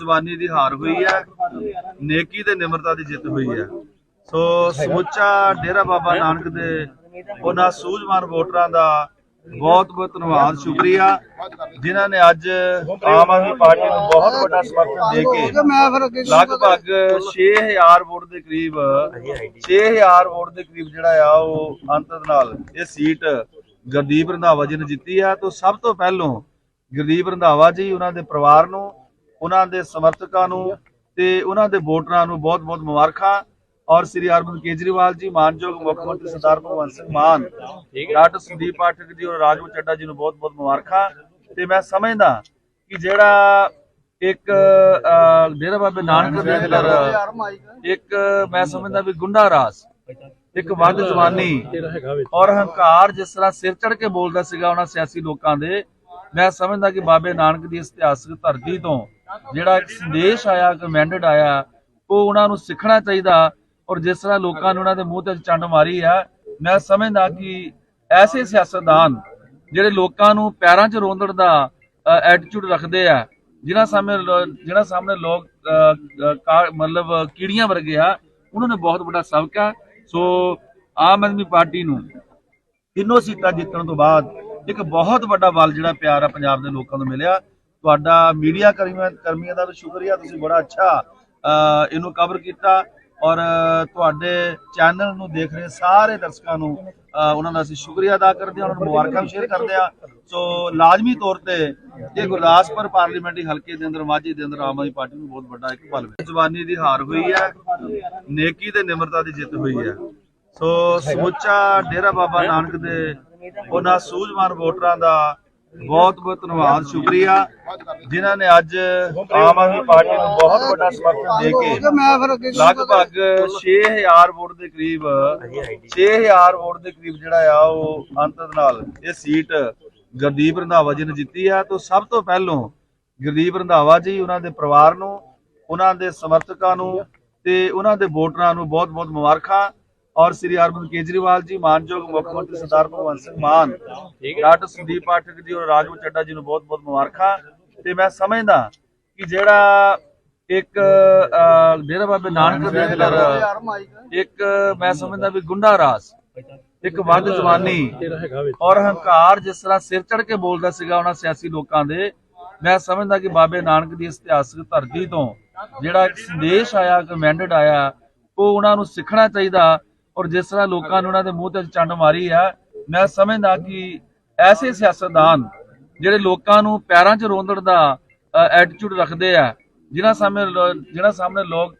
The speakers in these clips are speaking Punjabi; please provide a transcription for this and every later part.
ਜਵਾਨੀ ਦੀ ਹਾਰ ਹੋਈ ਹੈ ਨੇਕੀ ਤੇ ਨਿਮਰਤਾ ਦੀ ਜਿੱਤ ਹੋਈ ਹੈ। ਸੋ ਸਮੁੱਚਾ ਡੇਰਾ ਬਾਬਾ ਨਾਨਕ ਦੇ ਉਹਨਾਂ ਸੂਝਵਾਨ ਵੋਟਰਾਂ ਦਾ ਬਹੁਤ ਬਹੁਤ ਧੰਨਵਾਦ ਸ਼ੁਕਰੀਆ। ਜਿਨ੍ਹਾਂ ਨੇ ਅੱਜ ਆਮ ਆਦਮੀ ਪਾਰਟੀ ਨੂੰ ਬਹੁਤ ਵੱਡਾ ਸਮਰਥਨ ਦੇ ਕੇ ਲਗਭਗ 6000 ਵੋਟ ਦੇ ਕਰੀਬ 6000 ਵੋਟ ਦੇ ਕਰੀਬ ਜਿਹੜਾ ਆ ਉਹ ਅੰਤਰ ਨਾਲ ਇਹ ਸੀਟ ਗੁਰਦੀਪ ਰੰਧਾਵਾ ਜੀ ਨੇ ਜਿੱਤੀ ਆ। ਤੋਂ ਸਭ ਤੋਂ ਪਹਿਲੋਂ ਗੁਰਦੀਪ ਰੰਧਾਵਾ ਜੀ ਉਹਨਾਂ ਦੇ ਪਰਿਵਾਰ ਨੂੰ ਉਹਨਾਂ ਦੇ ਸਮਰਥਕਾਂ ਨੂੰ ਤੇ ਉਹਨਾਂ ਦੇ ਵੋਟਰਾਂ ਨੂੰ ਬਹੁਤ-ਬਹੁਤ ਮੁਬਾਰਕਾਂ। ਔਰ ਸ੍ਰੀ ਅਰਵਿੰਦ ਕੇਜਰੀਵਾਲ ਜੀ ਮਾਨਯੋਗ ਮੁੱਖ ਮੰਤਰੀ ਸਰਦਾਰ ਭਗਵੰਤ ਸਿੰਘ ਮਾਨ ਡਾਕਟਰ ਸੰਦੀਪ ਪਾਠਕ ਜੀ ਔਰ ਰਾਜੂ ਚੱਡਾ ਜੀ ਨੂੰ ਬਹੁਤ-ਬਹੁਤ ਮੁਬਾਰਕਾਂ। ਤੇ ਮੈਂ ਸਮਝਦਾ ਕਿ ਜਿਹੜਾ ਇੱਕ ਡੇਰਾ ਬਾਬੇ ਨਾਨਕ ਦੇ ਅੰਦਰ ਇੱਕ ਮੈਂ ਸਮਝਦਾ ਵੀ ਗੁੰਡਾ ਰਾਜ ਇੱਕ ਵੱਧ ਜਵਾਨੀ ਔਰ ਹੰਕਾਰ ਜਿਸ ਤਰ੍ਹਾਂ ਸਿਰ ਚੜ ਕੇ ਬੋਲਦਾ ਸੀਗਾ ਉਹਨਾਂ ਸਿਆਸੀ ਲੋਕਾਂ ਦੇ ਮੈਂ ਸਮਝਦਾ ਕਿ ਬਾਬੇ ਨਾਨਕ ਦੀ ਇਤਿਹਾਸਕ ਧਰਤੀ ਤੋਂ ਜਿਹੜਾ ਇੱਕ ਸੰਦੇਸ਼ ਆਇਆ ਕਿ ਆਇਆ ਉਹ ਉਹਨਾਂ ਨੂੰ ਸਿੱਖਣਾ ਚਾਹੀਦਾ ਔਰ ਜਿਸ ਤਰ੍ਹਾਂ ਲੋਕਾਂ ਨੇ ਉਹਨਾਂ ਦੇ ਮੂੰਹ ਤੇ ਚੰਡ ਮਾਰੀ ਆ ਮੈਂ ਸਮਝਦਾ ਕਿ ਐਸੇ ਸਿਆਸਤਦਾਨ ਜਿਹੜੇ ਲੋਕਾਂ ਨੂੰ ਪੈਰਾਂ 'ਚ ਰੋਂਦਣ ਦਾ ਐਟੀਟਿਊਡ ਰੱਖਦੇ ਆ ਜਿਨ੍ਹਾਂ ਸਾਹਮਣੇ ਲੋ- ਸਾਹਮਣੇ ਲੋਕ ਅ, ਮਤਲਬ ਕੀੜੀਆਂ ਵਰਗੇ ਆ ਉਹਨਾਂ ਨੇ ਬਹੁਤ ਵੱਡਾ ਸਬਕ ਆ। ਸੋ ਆਮ ਆਦਮੀ ਪਾਰਟੀ ਨੂੰ ਤਿੰਨੋਂ ਸੀਟਾਂ ਜਿੱਤਣ ਤੋਂ ਬਾਅਦ ਇੱਕ ਬਹੁਤ ਵੱਡਾ ਬਲ ਜਿਹੜਾ ਪਿਆਰ ਆ ਪੰਜਾਬ ਦੇ ਲੋਕਾਂ ਨੂੰ ਮਿਲਿਆ। ਤੁਹਾਡਾ ਮੀਡੀਆ ਕਰਮੀਆਂ ਕਰਮੀਆਂ ਦਾ ਵੀ ਸ਼ੁਕਰੀਆ, ਤੁਸੀਂ ਬੜਾ ਅੱਛਾ ਇਹਨੂੰ ਕਵਰ ਕੀਤਾ ਔਰ ਤੁਹਾਡੇ ਚੈਨਲ ਨੂੰ ਦੇਖ ਰਹੇ ਸਾਰੇ ਦਰਸ਼ਕਾਂ ਨੂੰ ਉਹਨਾਂ ਦਾ ਅਸੀਂ ਸ਼ੁਕਰੀਆ ਅਦਾ ਕਰਦੇ ਹਾਂ, ਉਹਨਾਂ ਨੂੰ ਮੁਬਾਰਕਾਂ ਸ਼ੇਅਰ ਕਰਦੇ ਹਾਂ। ਸੋ ਲਾਜ਼ਮੀ ਤੌਰ ਤੇ ਇਹ ਗੁਰਦਾਸਪੁਰ ਪਾਰਲੀਮੈਂਟਰੀ ਹਲਕੇ ਦੇ ਅੰਦਰ, ਮਾਝੇ ਦੇ ਅੰਦਰ ਆਮ ਆਦਮੀ ਪਾਰਟੀ ਨੂੰ ਬਹੁਤ ਵੱਡਾ ਇੱਕ ਬਲ ਜਵਾਨੀ ਦੀ ਹਾਰ ਹੋਈ ਹੈ, ਨੇਕੀ ਤੇ ਨਿਮਰਤਾ ਦੀ ਜਿੱਤ ਹੋਈ ਹੈ। ਸੋ ਸਮੁੱਚਾ ਡੇਰਾ ਬਾਬਾ ਨਾਨਕ ਦੇ ਉਹਨਾਂ ਸੂਝਵਾਨ ਵੋਟਰਾਂ ਦਾ ਬਹੁਤ ਬਹੁਤ ਧੰਨਵਾਦ ਸ਼ੁਕਰੀਆ। ਜਿਨ੍ਹਾਂ ਨੇ ਅੱਜ ਆਮ ਆਦਮੀ ਪਾਰਟੀ ਨੂੰ ਬਹੁਤ ਵੱਡਾ ਸਮਰਥਨ ਦੇ ਕੇ ਲਗਭਗ 6000 ਵੋਟ ਦੇ ਕਰੀਬ 6000 ਵੋਟ ਦੇ ਕਰੀਬ ਜਿਹੜਾ ਆ ਉਹ ਅੰਤਰ ਨਾਲ ਇਹ ਸੀਟ ਗੁਰਦੀਪ ਰੰਧਾਵਾ ਜੀ ਨੇ ਜਿੱਤੀ ਆ। ਤੋਂ ਸਭ ਤੋਂ ਪਹਿਲੋਂ ਗੁਰਦੀਪ ਰੰਧਾਵਾ ਜੀ ਉਹਨਾਂ ਦੇ ਪਰਿਵਾਰ ਨੂੰ ਉਹਨਾਂ ਦੇ ਸਮਰਥਕਾਂ ਨੂੰ ਤੇ ਉਹਨਾਂ ਦੇ ਵੋਟਰਾਂ ਨੂੰ ਬਹੁਤ-ਬਹੁਤ ਮੁਬਾਰਕਾਂ। ਔਰ ਸ੍ਰੀ ਅਰਵਿੰਦ ਕੇਜਰੀਵਾਲ ਜੀ ਮਾਨਯੋਗ ਮੁੱਖ ਮੰਤਰੀ ਸਰਦਾਰ ਭਗਵੰਤ ਸਿੰਘ ਮਾਨ ਡਾਕਟਰ ਸੰਦੀਪ ਪਾਠਕ ਜੀ ਔਰ ਰਾਜੂ ਚੱਡਾ ਜੀ ਨੂੰ ਬਹੁਤ-ਬਹੁਤ ਮੁਬਾਰਕਾਂ। ਤੇ ਮੈਂ ਸਮਝਦਾ ਕਿ ਜਿਹੜਾ ਇੱਕ ਡੇਰਾ ਬਾਬੇ ਨਾਨਕ ਦੇ ਅੰਦਰ ਇੱਕ ਮੈਂ ਸਮਝਦਾ ਵੀ ਗੁੰਡਾ ਰਾਜ ਇੱਕ ਵੱਧ ਜਵਾਨੀ ਔਰ ਹੰਕਾਰ ਜਿਸ ਤਰ੍ਹਾਂ ਸਿਰ ਚੜ ਕੇ ਬੋਲਦਾ ਸੀਗਾ ਉਹਨਾਂ ਸਿਆਸੀ ਲੋਕਾਂ ਦੇ ਮੈਂ ਸਮਝਦਾ ਕਿ ਬਾਬੇ ਨਾਨਕ ਦੀ ਇਤਿਹਾਸਕ ਧਰਤੀ ਤੋਂ ਜਿਹੜਾ ਇੱਕ ਸੰਦੇਸ਼ ਆਇਆ ਕਿ ਮੈਂਡੇਟ ਆਇਆ ਉਹ ਉਹਨਾਂ ਨੂੰ ਸਿੱਖਣਾ ਚਾਹੀਦਾ ਔਰ ਜਿਸ ਤਰ੍ਹਾਂ ਲੋਕਾਂ ਨੇ ਉਹਨਾਂ ਦੇ ਮੂੰਹ ਤੇ ਚੰਡ ਮਾਰੀ ਆ ਮੈਂ ਸਮਝਦਾ ਕਿ ਐਸੇ ਸਿਆਸਤਦਾਨ ਜਿਹੜੇ ਲੋਕਾਂ ਨੂੰ ਪੈਰਾਂ 'ਚ ਰੋਂਦਣ ਦਾ ਐਟੀਟਿਊਡ ਰੱਖਦੇ ਆ ਜਿਨ੍ਹਾਂ ਸਾਹਮਣੇ ਲੋ- ਸਾਹਮਣੇ ਲੋਕ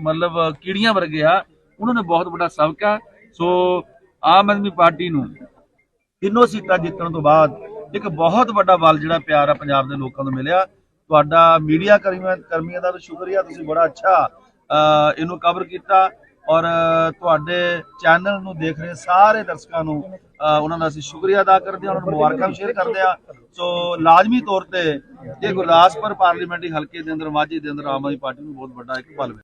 ਮਤਲਬ ਕੀੜੀਆਂ ਵਰਗੇ ਆ ਉਹਨਾਂ ਨੇ ਬਹੁਤ ਵੱਡਾ ਸਬਕ ਆ। ਸੋ ਆਮ ਆਦਮੀ ਪਾਰਟੀ ਨੂੰ ਤਿੰਨੋਂ ਸੀਟਾਂ ਜਿੱਤਣ ਤੋਂ ਬਾਅਦ ਇੱਕ ਬਹੁਤ ਵੱਡਾ ਬਲ ਜਿਹੜਾ ਪਿਆਰ ਆ ਪੰਜਾਬ ਦੇ ਲੋਕਾਂ ਨੂੰ ਮਿਲਿਆ। ਤੁਹਾਡਾ ਮੀਡੀਆ ਕਰਮੀਆਂ ਕਰਮੀਆਂ ਦਾ ਵੀ ਸ਼ੁਕਰੀਆ ਤੁਸੀਂ ਬੜਾ ਅੱਛਾ ਅ, ਇਹਨੂੰ ਕਵਰ ਕੀਤਾ। ਔਰ ਤੁਹਾਡੇ ਚੈਨਲ ਨੂੰ ਦੇਖ ਰਹੇ ਸਾਰੇ ਦਰਸ਼ਕਾਂ ਨੂੰ ਉਹਨਾਂ ਦਾ ਅਸੀਂ ਸ਼ੁਕਰੀਆ ਅਦਾ ਕਰਦੇ ਹਾਂ, ਉਹਨਾਂ ਨੂੰ ਮੁਬਾਰਕਾਂ ਸ਼ੇਅਰ ਕਰਦੇ ਹਾਂ। ਸੋ, ਲਾਜ਼ਮੀ ਤੌਰ ਤੇ ਇਹ ਗੁਰਦਾਸਪੁਰ ਪਾਰਲੀਮੈਂਟਰੀ ਹਲਕੇ ਦੇ ਅੰਦਰ, ਮਾਝੇ ਦੇ ਅੰਦਰ ਆਮ ਆਦਮੀ ਪਾਰਟੀ ਨੂੰ ਬਹੁਤ ਵੱਡਾ ਇੱਕ ਬਲ ਮਿਲਿਆ